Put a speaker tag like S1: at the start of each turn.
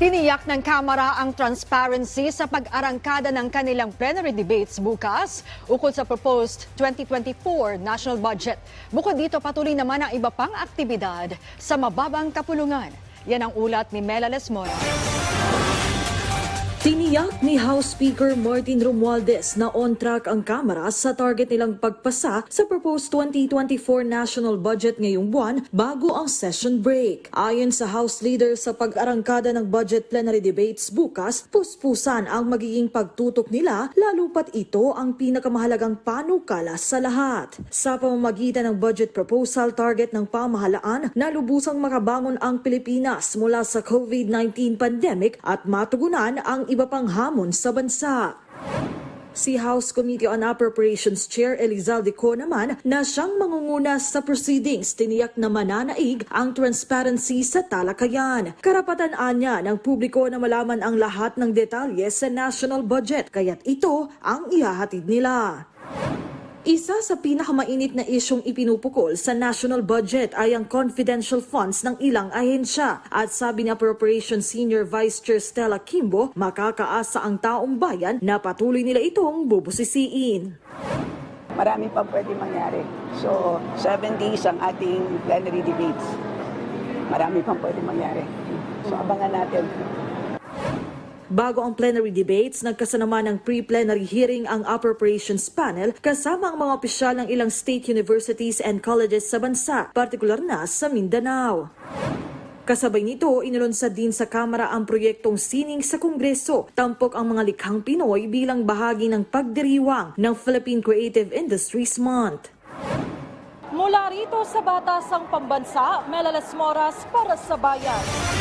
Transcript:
S1: Tiniyak ng Kamara ang transparency sa pag-arangkada ng kanilang plenary debates bukas ukol sa proposed 2024 national budget. Bukod dito, patuloy naman ang iba pang aktibidad sa mababang kapulungan. Yan ang ulat ni Mela Lesmora.
S2: Tiniyak ni House Speaker Martin Romualdez na on track ang Kamara sa target nilang pagpasa sa proposed 2024 national budget ngayong buwan bago ang session break. Ayon sa House Leader sa pag-arangkada ng budget plenary debates bukas, puspusan ang magiging pagtutok nila lalo pat ito ang pinakamahalagang panukala sa lahat. Sa pamamagitan ng budget proposal target ng pamahalaan na lubusang makabangon ang Pilipinas mula sa COVID-19 pandemic at matugunan ang iba pang hamon sa bansa. Si House Committee on Appropriations Chair Elizalde Co naman na siyang mangunguna sa proceedings tiniyak na mananaig ang transparency sa talakayan. Karapatan anya ng publiko na malaman ang lahat ng detalye sa national budget kaya't ito ang ihahatid nila. Isa sa pinakamainit na isyong ipinupukol sa national budget ay ang confidential funds ng ilang ahensya. At sabi ni Appropriations Senior Vice Chair Stella Kimbo, makakaasa ang taong bayan na patuloy nila itong bubusisiin.
S3: Marami pang pwede mangyari. So, 7 days ang ating plenary debates. Marami pang pwede mangyari. So, abangan natin.
S2: Bago ang plenary debates, nagkasanama ng pre-plenary hearing ang Appropriations Panel kasama ang mga opisyal ng ilang state universities and colleges sa bansa, partikular na sa Mindanao. Kasabay nito, inilunsad din sa Kamara ang proyektong sining sa Kongreso, tampok ang mga likhang Pinoy bilang bahagi ng pagdiriwang ng Philippine Creative Industries Month.
S4: Mula rito sa Batasang Pambansa, Melalas Moras para sa Bayan.